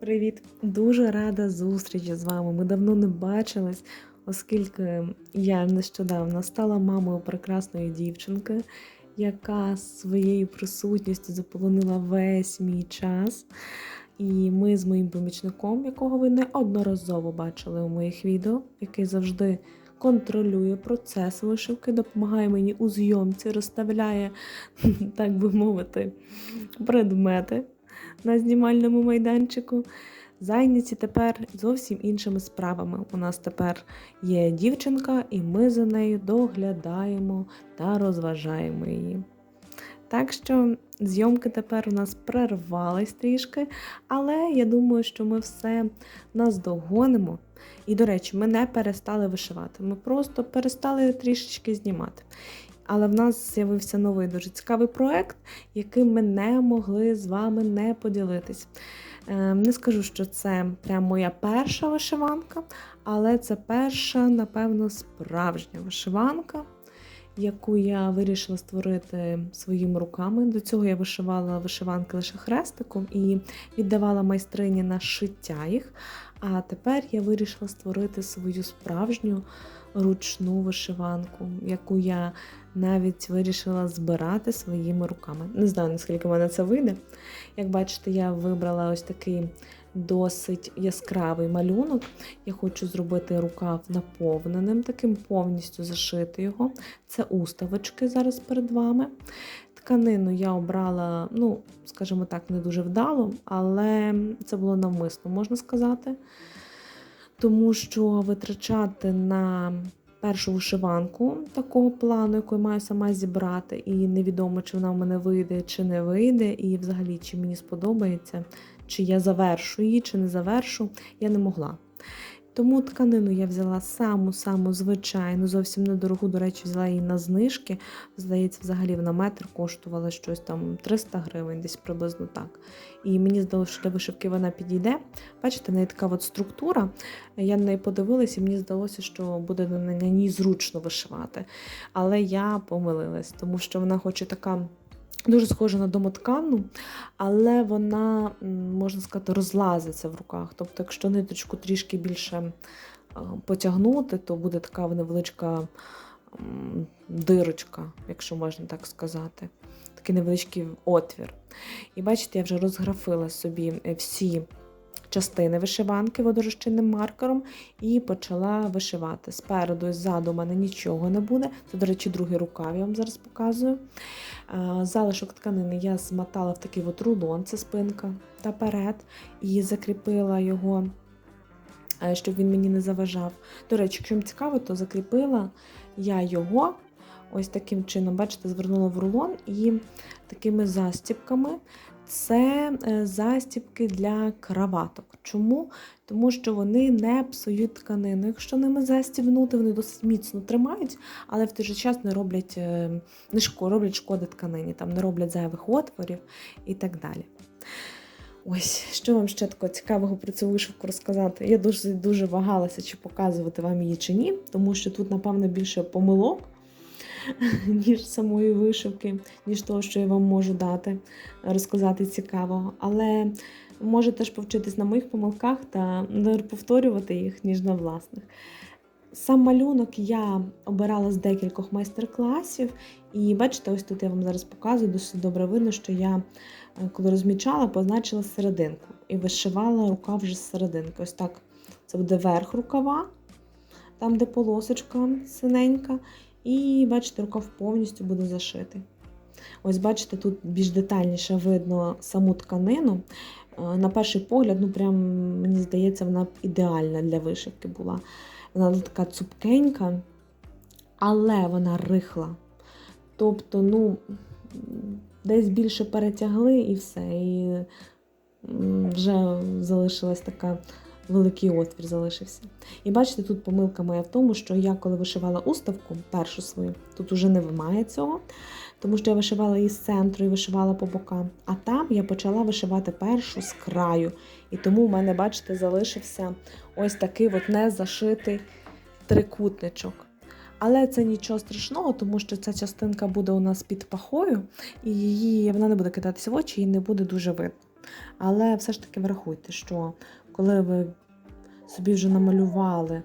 Привіт! Дуже рада зустрічі з вами. Ми давно не бачились, оскільки я нещодавно стала мамою прекрасної дівчинки, яка своєю присутністю заполонила весь мій час. І ми з моїм помічником, якого ви неодноразово бачили у моїх відео, який завжди контролює процес вишивки, допомагає мені у зйомці, розставляє, так би мовити, предмети на знімальному майданчику. Зайняті тепер зовсім іншими справами. У нас тепер є дівчинка, і ми за нею доглядаємо та розважаємо її. Так що зйомки тепер у нас прервались трішки, але я думаю, що ми все наздогонимо. І, до речі, ми не перестали вишивати, ми просто перестали трішечки знімати. Але в нас з'явився новий дуже цікавий проект, яким ми не могли з вами не поділитись. Е, Не скажу, що це прям моя перша вишиванка, але це перша, напевно, справжня вишиванка, яку я вирішила створити своїми руками. До цього я вишивала вишиванки лише хрестиком і віддавала майстрині на шиття їх. А тепер я вирішила створити свою справжню ручну вишиванку, яку я навіть вирішила збирати своїми руками. Не знаю, наскільки в мене це вийде. Як бачите, я вибрала ось такий досить яскравий малюнок. Я хочу зробити рукав наповненим, таким повністю зашити його. Це уставочки зараз перед вами. Тканину я обрала, ну, скажімо так, не дуже вдало, але це було навмисно, можна сказати. Тому що витрачати на першу вишиванку такого плану, яку я маю сама зібрати, і невідомо, чи вона в мене вийде, чи не вийде, і взагалі, чи мені сподобається, чи я завершу її, чи не завершу, я не могла. Тому тканину я взяла саму-саму звичайну, зовсім недорогу, до речі, взяла її на знижки. Здається, взагалі вона метр коштувала щось там 300 гривень, десь приблизно так. І мені здалося, що для вишивки вона підійде. Бачите, в неї така от структура. Я на неї подивилася, і мені здалося, що буде на ній зручно вишивати. Але я помилилась, тому що вона хоче така. Дуже схожа на домотканну, але вона, можна сказати, розлазиться в руках. Тобто, якщо ниточку трішки більше потягнути, то буде така невеличка дирочка, якщо можна так сказати. Такий невеличкий отвір. І бачите, я вже розграфила собі е, всі частини вишиванки водорозчинним маркером і почала вишивати. Спереду і ззаду у мене нічого не буде. Це, до речі, другий рукав, я вам зараз показую. Залишок тканини я змотала в такий от рулон, це спинка та перед, і закріпила його, е, щоб він мені не заважав. До речі, якщо вам цікаво, то закріпила я його ось таким чином, бачите, звернула в рулон і такими застібками. Це е, застібки для краваток. Чому? Тому що вони не псують тканину. Якщо ними застібнути, вони досить міцно тримають, але в той же час не роблять е, не шко, роблять шкоди тканині, там не роблять зайвих отворів і так далі. Ось, що вам ще такого цікавого про цю вишивку розказати? Я дуже дуже вагалася, чи показувати вам її чи ні, тому що тут, напевно, більше помилок, ніж самої вишивки, ніж того, що я вам можу дати, розказати цікавого. Але можете ж повчитись на моїх помилках та повторювати їх, ніж на власних. Сам малюнок я обирала з декількох майстер-класів, і бачите, ось тут я вам зараз показую, досить добре видно, що я, е, коли розмічала, позначила серединку і вишивала рукав вже з серединки. Ось так це буде верх рукава, там, де полосочка синенька, і бачите, рукав повністю буде зашитий. Ось, бачите, тут більш детальніше видно саму тканину. Е, На перший погляд, ну прям мені здається, вона б ідеальна для вишивки була. Вона така цупкенька, але вона рихла. Тобто, ну, десь більше перетягли і все. І вже залишилась така великий отвір залишився. І бачите, тут помилка моя в тому, що я коли вишивала уставку, першу свою, тут уже не вимає цього, тому що я вишивала її з центру і вишивала по бокам. А там я почала вишивати першу з краю. І тому в мене, бачите, залишився ось такий от незашитий трикутничок. Але це нічого страшного, тому що ця частинка буде у нас під пахою, і її вона не буде кидатися в очі і не буде дуже видно. Але все ж таки врахуйте, що коли ви собі вже намалювали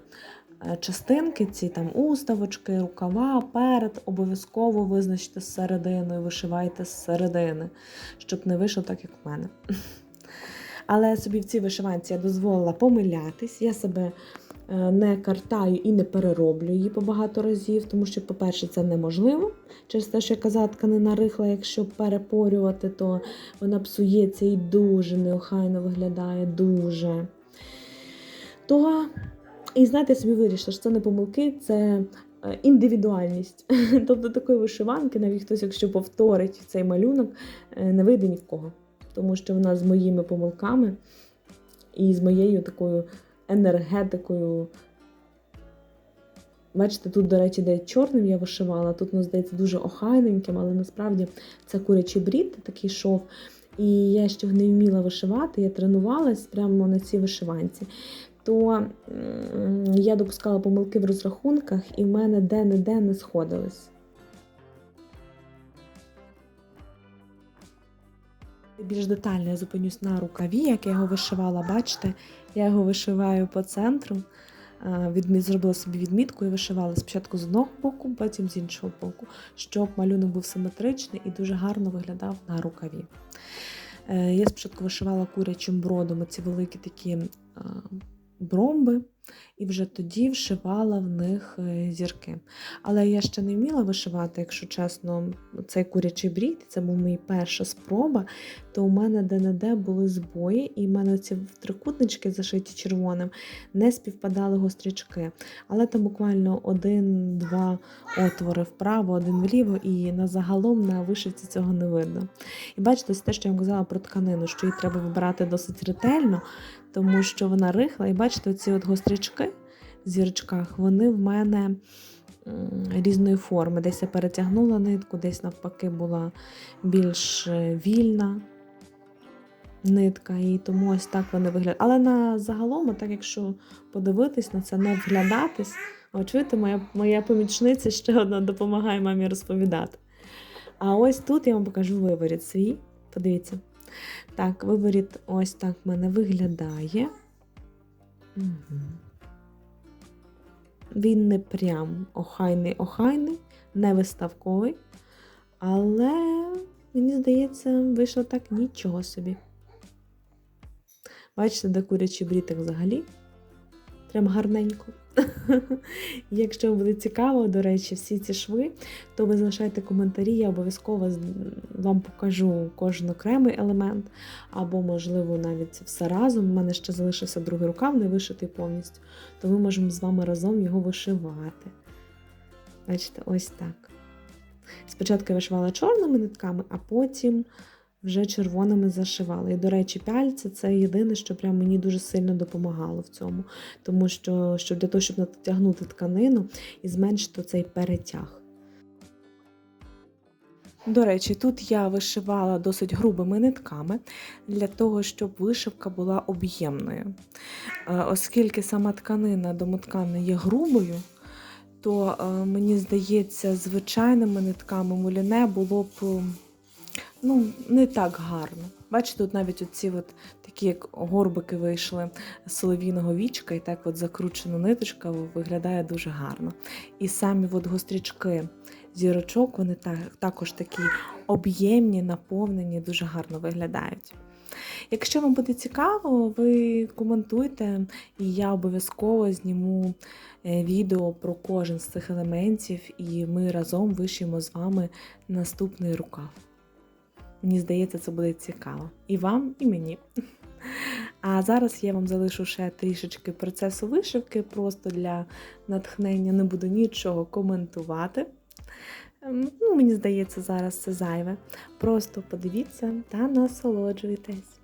е, частинки, ці там уставочки, рукава, перед, обов'язково визначте з середину і вишивайте з середини, щоб не вийшло так, як в мене. Але собі в цій вишиванці я дозволила помилятись. Я себе не картаю і не перероблю її по багато разів, тому що, по-перше, це неможливо. Через те, що я казала, тканина рихла, якщо перепорювати, то вона псується і дуже неохайно виглядає, дуже. То, і знаєте, я собі вирішила, що це не помилки, це е, індивідуальність. Тобто такої вишиванки, навіть хтось, якщо повторить цей малюнок, е, не вийде ні в кого. Тому що вона з моїми помилками і з моєю такою енергетикою. Бачите, тут, до речі, де чорним я вишивала, тут, ну, здається, дуже охайненьким, але насправді це курячий брід, такий шов. І я ще не вміла вишивати, я тренувалась прямо на цій вишиванці. То я допускала помилки в розрахунках, і в мене де-не-де не сходились. Більш детально я зупинюсь на рукаві, як я його вишивала. Бачите, я його вишиваю по центру. Зробила собі відмітку і вишивала спочатку з одного боку, потім з іншого боку, щоб малюнок був симетричний і дуже гарно виглядав на рукаві. Е, Я спочатку вишивала курячим бродом ці великі такі бромби, і вже тоді вшивала в них е, зірки. Але я ще не вміла вишивати, якщо чесно, цей курячий брід, це була моя перша спроба, то у мене де-не-де були збої, і в мене ці трикутнички, зашиті червоним, не співпадали гострячки. Але там буквально один-два отвори вправо, один вліво, і на загалом на вишивці цього не видно. І бачите, це те, що я вам казала про тканину, що її треба вибирати досить ретельно, тому що вона рихла, і бачите, ці от гострячки в зірочках, вони в мене різної форми. Десь я перетягнула нитку, десь навпаки була більш е, вільна нитка, і тому ось так вони виглядають. Але на загалом, так якщо подивитись на це, не вглядатись, чуєте, моя, моя помічниця ще одна допомагає мамі розповідати. А ось тут я вам покажу виворіт свій. Подивіться. Так, виворіт ось так в мене виглядає. Угу. Він не прям охайний-охайний, не виставковий. Але, мені здається, вийшло так нічого собі. Бачите, де курячий брітик взагалі? Прям гарненько. Якщо буде цікаво, до речі, всі ці шви, то ви залишайте коментарі, я обов'язково вам покажу кожен окремий елемент, або, можливо, навіть все разом. У мене ще залишився другий рукав, не вишитий повністю, то ми можемо з вами разом його вишивати. Бачите, ось так. Спочатку я вишивала чорними нитками, а потім вже червоними зашивала. І, до речі, пяльця це єдине, що прям мені дуже сильно допомагало в цьому. Тому що, що для того, щоб натягнути тканину і зменшити цей перетяг. До речі, тут я вишивала досить грубими нитками для того, щоб вишивка була об'ємною. Е, Оскільки сама тканина домоткана є грубою, то е, мені здається, звичайними нитками муліне було б ну, не так гарно. Бачите, тут навіть оці от такі як горбики вийшли з солов'їного вічка, і так от закручена ниточка виглядає дуже гарно. І самі от гострячки зірочок, вони так, також такі об'ємні, наповнені, дуже гарно виглядають. Якщо вам буде цікаво, ви коментуйте, і я обов'язково зніму е, відео про кожен з цих елементів, і ми разом вишиємо з вами наступний рукав. Мені здається, це буде цікаво. І вам, і мені. А зараз я вам залишу ще трішечки процесу вишивки, просто для натхнення не буду нічого коментувати. Ем, Ну, мені здається, зараз це зайве. Просто подивіться та насолоджуйтесь.